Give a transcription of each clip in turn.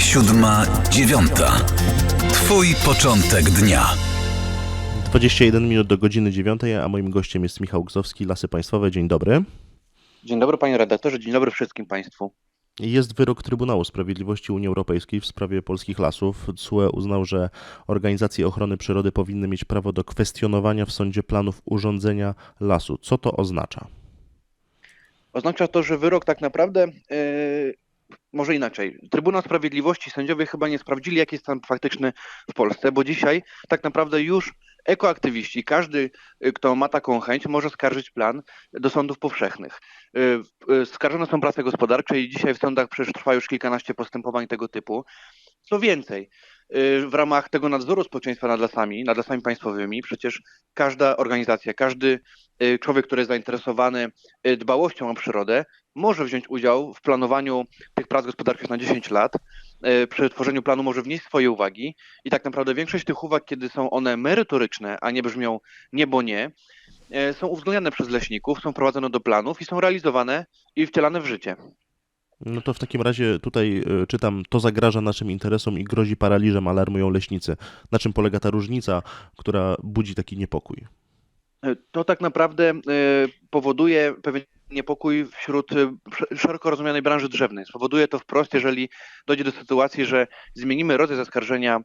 siódma, dziewiąta. Twój początek dnia. 21 minut do godziny 9, a moim gościem jest Michał Gzowski, Lasy Państwowe. Dzień dobry. Dzień dobry panie redaktorze, dzień dobry wszystkim państwu. Jest wyrok Trybunału Sprawiedliwości Unii Europejskiej w sprawie polskich lasów. CUE uznał, że organizacje ochrony przyrody powinny mieć prawo do kwestionowania w sądzie planów urządzenia lasu. Co to oznacza? Oznacza to, że wyrok tak naprawdę, yy, może inaczej, Trybunał Sprawiedliwości, sędziowie chyba nie sprawdzili, jaki jest stan faktyczny w Polsce, bo dzisiaj tak naprawdę już ekoaktywiści, każdy, y, kto ma taką chęć, może skarżyć plan do sądów powszechnych. Yy, yy, Skarżone są prace gospodarcze i dzisiaj w sądach przecież trwa już kilkanaście postępowań tego typu. Co więcej, w ramach tego nadzoru społeczeństwa nad lasami, nad lasami państwowymi, przecież każda organizacja, każdy y, człowiek, który jest zainteresowany y, dbałością o przyrodę, może wziąć udział w planowaniu tych prac gospodarczych na 10 lat. Y, Przy tworzeniu planu może wnieść swoje uwagi i tak naprawdę większość tych uwag, kiedy są one merytoryczne, a nie brzmią nie bo nie, y, są uwzględniane przez leśników, są wprowadzane do planów i są realizowane i wcielane w życie. No to w takim razie tutaj y, czytam, to zagraża naszym interesom i grozi paraliżem, alarmują leśnicy. Na czym polega ta różnica, która budzi taki niepokój? To tak naprawdę y, powoduje pewien niepokój wśród sz- szeroko rozumianej branży drzewnej. Spowoduje to wprost, jeżeli dojdzie do sytuacji, że zmienimy rodzaj zaskarżenia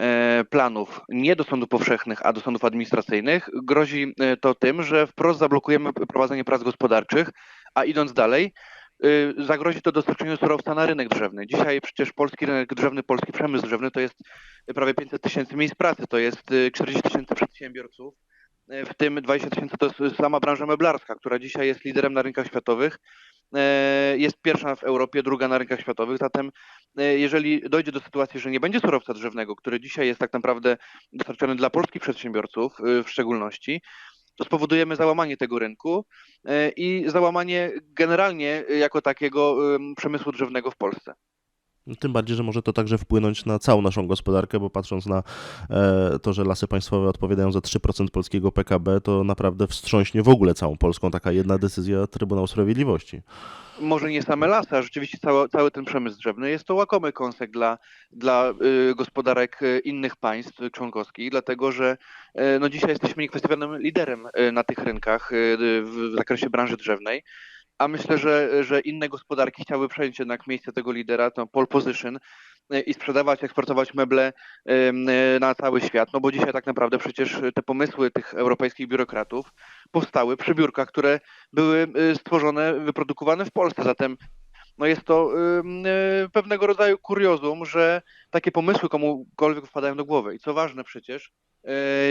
e, planów nie do sądów powszechnych, a do sądów administracyjnych, grozi e, to tym, że wprost zablokujemy prowadzenie prac gospodarczych, a idąc dalej, zagrozi to dostarczeniu surowca na rynek drzewny. Dzisiaj przecież polski rynek drzewny, polski przemysł drzewny to jest prawie 500 tysięcy miejsc pracy, to jest y, 40 tysięcy przedsiębiorców, w tym 20 tysięcy to sama branża meblarska, która dzisiaj jest liderem na rynkach światowych. Jest pierwsza w Europie, druga na rynkach światowych. Zatem, jeżeli dojdzie do sytuacji, że nie będzie surowca drzewnego, który dzisiaj jest tak naprawdę dostarczany dla polskich przedsiębiorców w szczególności, to spowodujemy załamanie tego rynku e, i załamanie generalnie jako takiego em, przemysłu drzewnego w Polsce. Tym bardziej, że może to także wpłynąć na całą naszą gospodarkę, bo patrząc na e, to, że lasy państwowe odpowiadają za 3% polskiego PKB, to naprawdę wstrząśnie w ogóle całą Polską taka jedna decyzja Trybunału Sprawiedliwości. może nie same lasy, a rzeczywiście cały, cały ten przemysł drzewny jest to łakomy kąsek dla, dla y, gospodarek y, innych państw członkowskich, dlatego że y, no, dzisiaj jesteśmy niekwestionowanym liderem na tych rynkach w zakresie branży drzewnej. A myślę, że, że inne gospodarki chciały przejąć jednak miejsce tego lidera, to pole position y, i sprzedawać, eksportować meble y, na cały świat. No bo dzisiaj tak naprawdę przecież te pomysły tych europejskich biurokratów powstały przy biurkach, które były y, stworzone, wyprodukowane w Polsce. Zatem no jest to pewnego rodzaju kuriozum, że takie pomysły komukolwiek wpadają do głowy. I co ważne przecież,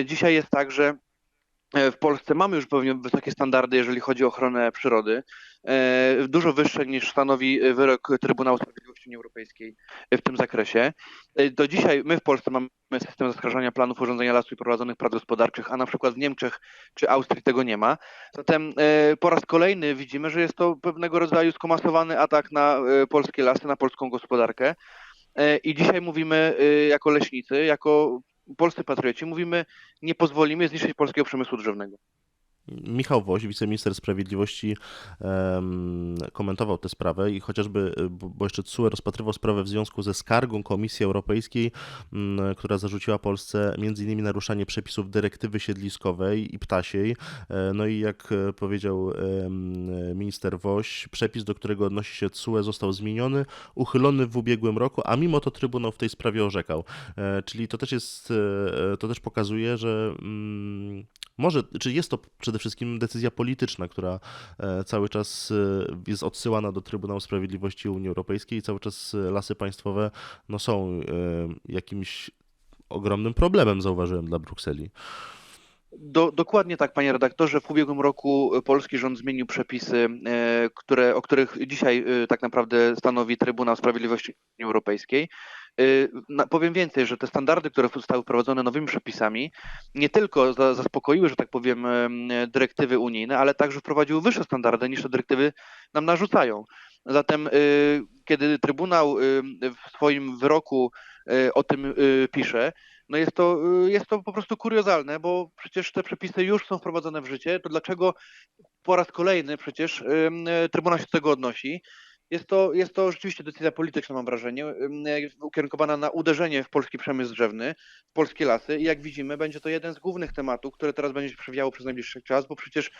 dzisiaj jest tak, że e, w Polsce mamy już pewnie wysokie standardy, jeżeli chodzi o ochronę przyrody, e, dużo wyższe niż stanowi wyrok Trybunału Sprawiedliwości Unii Europejskiej w tym zakresie. E, Do dzisiaj my w Polsce mamy system zaskarżania planów urządzenia lasu i prowadzonych prac gospodarczych, a na przykład w Niemczech czy Austrii tego nie ma. Zatem e, po raz kolejny widzimy, że jest to pewnego rodzaju skomasowany atak na e, polskie lasy, na polską gospodarkę. E, I dzisiaj mówimy e, jako leśnicy, jako polscy patrioci, mówimy, nie pozwolimy zniszczyć polskiego przemysłu drzewnego. Michał Woś, wiceminister sprawiedliwości, komentował tę sprawę i chociażby, y, bo jeszcze TSUE rozpatrywał sprawę w związku ze skargą Komisji Europejskiej, m, która zarzuciła Polsce m.in. naruszanie przepisów dyrektywy siedliskowej i ptasiej. E, No i jak e, powiedział minister Woś, przepis, do którego odnosi się TSUE został zmieniony, uchylony w ubiegłym roku, a mimo to Trybunał w tej sprawie orzekał. E, Czyli to też jest, to też pokazuje, że mm, może, czy jest to przede wszystkim decyzja polityczna, która e, cały czas e, jest odsyłana do Trybunału Sprawiedliwości Unii Europejskiej i cały czas e, lasy państwowe no, są jakimś ogromnym problemem, zauważyłem, dla Brukseli. Do, dokładnie tak, panie redaktorze. W ubiegłym roku polski rząd zmienił przepisy, które, o których dzisiaj tak naprawdę stanowi Trybunał Sprawiedliwości Unii Europejskiej. Na- Powiem więcej, że te standardy, które zostały wprowadzone nowymi przepisami, nie tylko za, zaspokoiły, że tak powiem, em, dyrektywy unijne, ale także wprowadziły wyższe standardy niż te dyrektywy nam narzucają. Zatem, e, kiedy Trybunał e, w swoim wyroku o tym pisze, no jest to, y, jest to po prostu kuriozalne, bo przecież te przepisy już są wprowadzone w życie, to dlaczego po raz kolejny przecież y, Trybunał się do tego odnosi Jest to, jest to rzeczywiście decyzja polityczna, mam wrażenie, ukierunkowana na uderzenie w polski przemysł drzewny, w polskie lasy. I jak widzimy, będzie to jeden z głównych tematów, które teraz będzie się przewijało przez najbliższy czas, bo przecież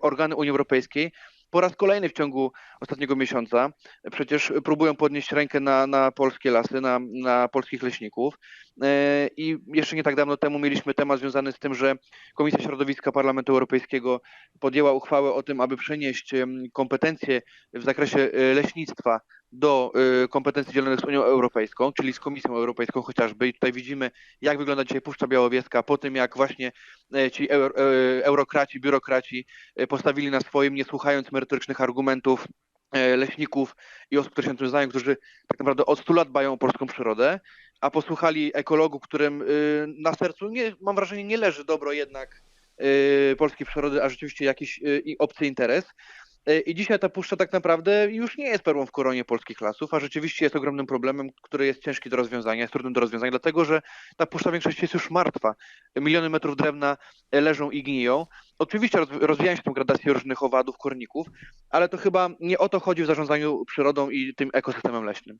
organy Unii Europejskiej po raz kolejny w ciągu ostatniego miesiąca przecież próbują podnieść rękę na, na polskie lasy, na, na polskich leśników. E, I jeszcze nie tak dawno temu mieliśmy temat związany z tym, że Komisja Środowiska Parlamentu Europejskiego podjęła uchwałę o tym, aby przenieść kompetencje w zakresie e, leśnictwa do e, kompetencji dzielonych z Unią Europejską, czyli z Komisją Europejską chociażby. I tutaj widzimy, jak wygląda dzisiaj Puszcza Białowieska po tym, jak właśnie e, ci e, eurokraci, biurokraci e, postawili na swoim, nie słuchając merytorycznych argumentów leśników i osób, które się tym znają, którzy tak naprawdę od 100 lat dbają o polską przyrodę, a posłuchali ekologów, którym y, na sercu, nie, mam wrażenie, nie leży dobro jednak y, polskiej przyrody, a rzeczywiście jakiś y, obcy interes. Y, I dzisiaj ta puszcza tak naprawdę już nie jest perłą w koronie polskich lasów, a rzeczywiście jest ogromnym problemem, który jest ciężki do rozwiązania, jest trudny do rozwiązania, dlatego że ta puszcza w większości jest już martwa. Miliony metrów drewna y, leżą i gniją. Oczywiście roz- rozwijają się tam gradacje różnych owadów, korników, ale to chyba nie o to chodzi w zarządzaniu przyrodą i tym ekosystemem leśnym.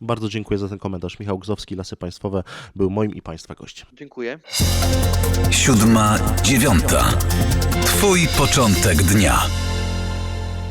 Bardzo dziękuję za ten komentarz. Michał Gzowski, Lasy Państwowe, był moim i Państwa gościem. Dziękuję. Siódma, dziewiąta. Twój początek dnia.